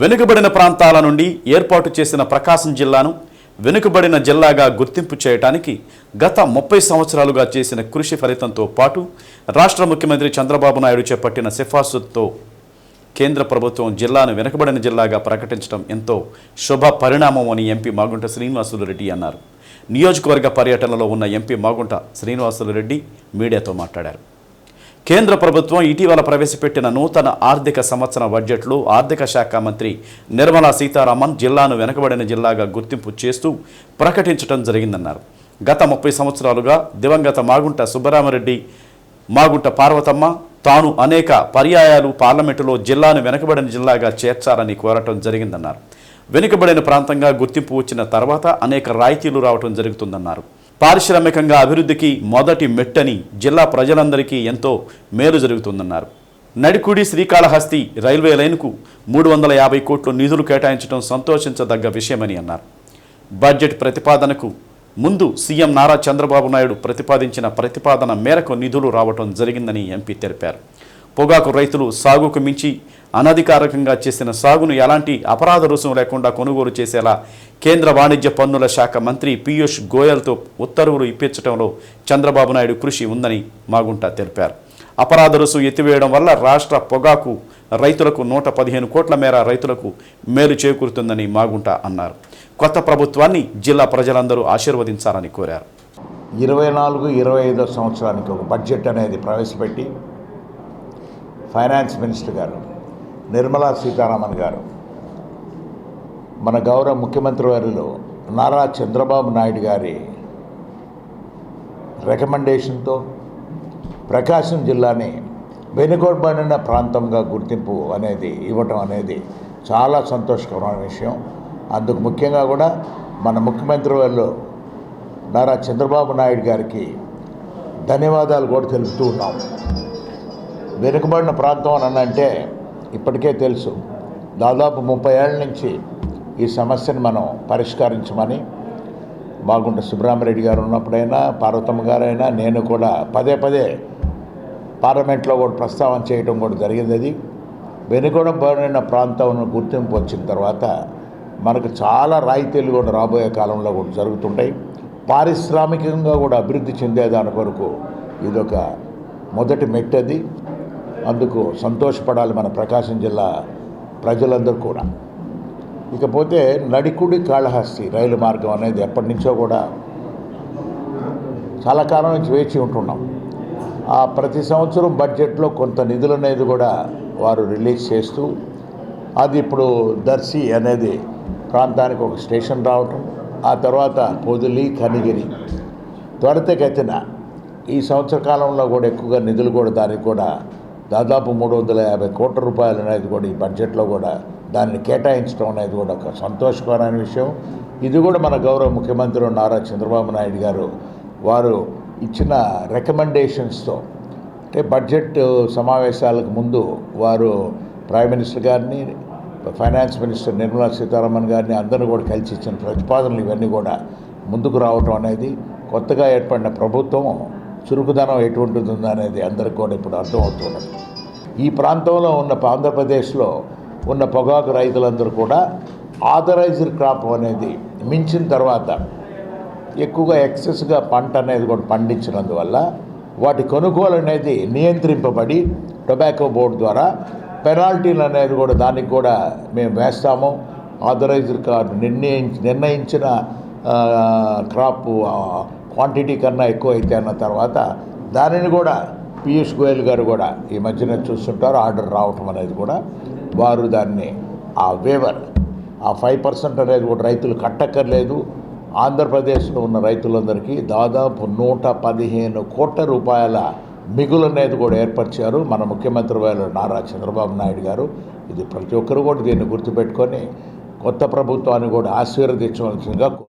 వెనుకబడిన ప్రాంతాల నుండి ఏర్పాటు చేసిన ప్రకాశం జిల్లాను వెనుకబడిన జిల్లాగా గుర్తింపు చేయడానికి గత ముప్పై సంవత్సరాలుగా చేసిన కృషి ఫలితంతో పాటు రాష్ట్ర ముఖ్యమంత్రి చంద్రబాబు నాయుడు చేపట్టిన సిఫార్సుతో కేంద్ర ప్రభుత్వం జిల్లాను వెనుకబడిన జిల్లాగా ప్రకటించడం ఎంతో శుభ పరిణామం అని ఎంపీ మాగుంట శ్రీనివాసులు రెడ్డి అన్నారు. నియోజకవర్గ పర్యటనలో ఉన్న ఎంపీ మాగుంట శ్రీనివాసులు రెడ్డి మీడియాతో మాట్లాడారు. కేంద్ర ప్రభుత్వం ఇటీవల ప్రవేశపెట్టిన నూతన ఆర్థిక సంవత్సర బడ్జెట్లో ఆర్థిక శాఖ మంత్రి నిర్మలా సీతారామన్ జిల్లాను వెనుకబడిన జిల్లాగా గుర్తింపు చేస్తూ ప్రకటించడం జరిగిందన్నారు. గత ముప్పై సంవత్సరాలుగా దివంగత మాగుంట సుబ్బరామరెడ్డి మాగుంట పార్వతమ్మ తాను అనేక పర్యాయాలు పార్లమెంటులో జిల్లాను వెనుకబడిన జిల్లాగా చేర్చాలని కోరటం జరిగిందన్నారు. వెనుకబడిన ప్రాంతంగా గుర్తింపు వచ్చిన తర్వాత అనేక రాయితీలు రావటం జరుగుతుందన్నారు. పారిశ్రామికంగా అభివృద్ధికి మొదటి మెట్టని జిల్లా ప్రజలందరికీ ఎంతో మేలు జరుగుతుందన్నారు. నడికుడి శ్రీకాళహస్తి రైల్వే లైన్కు మూడు వందల యాభై కోట్లు నిధులు కేటాయించడం సంతోషించదగ్గ విషయమని అన్నారు. బడ్జెట్ ప్రతిపాదనకు ముందు సీఎం నారా చంద్రబాబు నాయుడు ప్రతిపాదించిన ప్రతిపాదన మేరకు నిధులు రావటం జరిగిందని ఎంపీ తెలిపారు. పొగాకు రైతులు సాగుకు మించి అనధికారికంగా చేసిన సాగును ఎలాంటి అపరాధ రుసుము లేకుండా కొనుగోలు చేసేలా కేంద్ర వాణిజ్య పన్నుల శాఖ మంత్రి పీయూష్ గోయల్తో ఉత్తర్వులు ఇప్పించడంలో చంద్రబాబు నాయుడు కృషి ఉందని మాగుంట తెలిపారు. అపరాధ రుసుము ఎత్తివేయడం వల్ల రాష్ట్ర పొగాకు రైతులకు నూట పదిహేను కోట్ల మేర రైతులకు మేలు చేకూరుతుందని మాగుంట అన్నారు. కొత్త ప్రభుత్వాన్ని జిల్లా ప్రజలందరూ ఆశీర్వదించాలని కోరారు. ఇరవై నాలుగు ఇరవై ఐదో సంవత్సరానికి ఒక బడ్జెట్ అనేది ప్రవేశపెట్టి ఫైనాన్స్ మినిస్టర్ గారు నిర్మలా సీతారామన్ గారు. మన గౌరవ ముఖ్యమంత్రి వారిలో నారా చంద్రబాబు నాయుడు గారి రికమెండేషన్తో ప్రకాశం జిల్లాని వెనుకబడిన ప్రాంతంగా గుర్తింపు అనేది ఇవ్వటం అనేది చాలా సంతోషకరమైన విషయం. అందుకు ముఖ్యంగా కూడా మన ముఖ్యమంత్రి వాళ్ళు నారా చంద్రబాబు నాయుడు గారికి ధన్యవాదాలు కూడా తెలుపుతూ ఉన్నాం. వెనుకబడిన ప్రాంతం అని అంటే ఇప్పటికే తెలుసు. దాదాపు ముప్పై ఏళ్ళ నుంచి ఈ సమస్యను మనం పరిష్కరించమని బాగుంట సుబ్రహ్మరెడ్డి గారు ఉన్నప్పుడైనా పార్వతమ్మ గారైనా నేను కూడా పదే పదే పార్లమెంట్లో కూడా ప్రస్తావన చేయడం కూడా జరిగింది అది. వెనుకబడిన ప్రాంతం గుర్తింపు వచ్చిన తర్వాత మనకు చాలా రాయితీలు కూడా రాబోయే కాలంలో కూడా జరుగుతుంటాయి. పారిశ్రామికంగా కూడా అభివృద్ధి చెందేదాని కొరకు ఇదొక మొదటి మెట్టది. అందుకు సంతోషపడాలి మన ప్రకాశం జిల్లా ప్రజలందరూ కూడా. ఇకపోతే నడికుడి కాళహస్తి రైలు మార్గం అనేది ఎప్పటి నుంచో కూడా చాలా కాలం నుంచి వేచి ఉంటున్నాం. ఆ ప్రతి సంవత్సరం బడ్జెట్లో కొంత నిధులు అనేది కూడా వారు రిలీజ్ చేస్తూ అది ఇప్పుడు దర్శి అనేది ప్రాంతానికి ఒక స్టేషన్ రావటం ఆ తర్వాత పొదిలి కనిగిరి త్వరితగతిన ఈ సంవత్సర కాలంలో కూడా ఎక్కువగా నిధులు కూడా దానికి కూడా దాదాపు మూడు వందల యాభై కోట్ల రూపాయలు అనేది కూడా ఈ బడ్జెట్లో కూడా దాన్ని కేటాయించడం అనేది కూడా ఒక సంతోషకరమైన విషయం. ఇది కూడా మన గౌరవ ముఖ్యమంత్రి నారా చంద్రబాబు నాయుడు గారు వారు ఇచ్చిన రికమెండేషన్స్తో. అంటే బడ్జెట్ సమావేశాలకు ముందు వారు ప్రైమ్ మినిస్టర్ గారిని ఫైనాన్స్ మినిస్టర్ నిర్మలా సీతారామన్ గారిని అందరూ కూడా కలిసి ఇచ్చిన ప్రతిపాదనలు ఇవన్నీ కూడా ముందుకు రావటం అనేది కొత్తగా ఏర్పడిన ప్రభుత్వం చురుకుదనం ఎటువంటిది అనేది అందరికి కూడా ఇప్పుడు అర్థమవుతున్నది. ఈ ప్రాంతంలో ఉన్న ఆంధ్రప్రదేశ్లో ఉన్న పొగాకు రైతులందరూ కూడా ఆథరైజ్డ్ క్రాప్ అనేది మించిన తర్వాత ఎక్కువగా ఎక్సెస్గా పంట అనేది కూడా పండించినందువల్ల వాటి కొనుగోలు అనేది నియంత్రింపబడి టొబాకో బోర్డు ద్వారా పెనాల్టీలు అనేది కూడా దానికి కూడా మేము వేస్తాము. ఆథరైజ్డ్ కార్డు నిర్ణయించి నిర్ణయించిన క్రాప్ క్వాంటిటీ కన్నా ఎక్కువ అయితే అన్న తర్వాత దానిని కూడా పీయూష్ గోయల్ గారు కూడా ఈ మధ్యన చూస్తుంటారు ఆర్డర్ రావటం అనేది కూడా వారు దాన్ని ఆ వేవర్ ఆ ఫైవ్ పర్సెంట్ అనేది కూడా రైతులు కట్టక్కర్లేదు. ఆంధ్రప్రదేశ్లో ఉన్న రైతులందరికీ దాదాపు నూట పదిహేను కోట్ల రూపాయల మిగులు అనేది కూడా ఏర్పరిచారు మన ముఖ్యమంత్రి వారు నారా చంద్రబాబు నాయుడు గారు. ఇది ప్రతి ఒక్కరు కూడా దీన్ని గుర్తుపెట్టుకొని కొత్త ప్రభుత్వాన్ని కూడా ఆశీర్వదించవలసిందిగా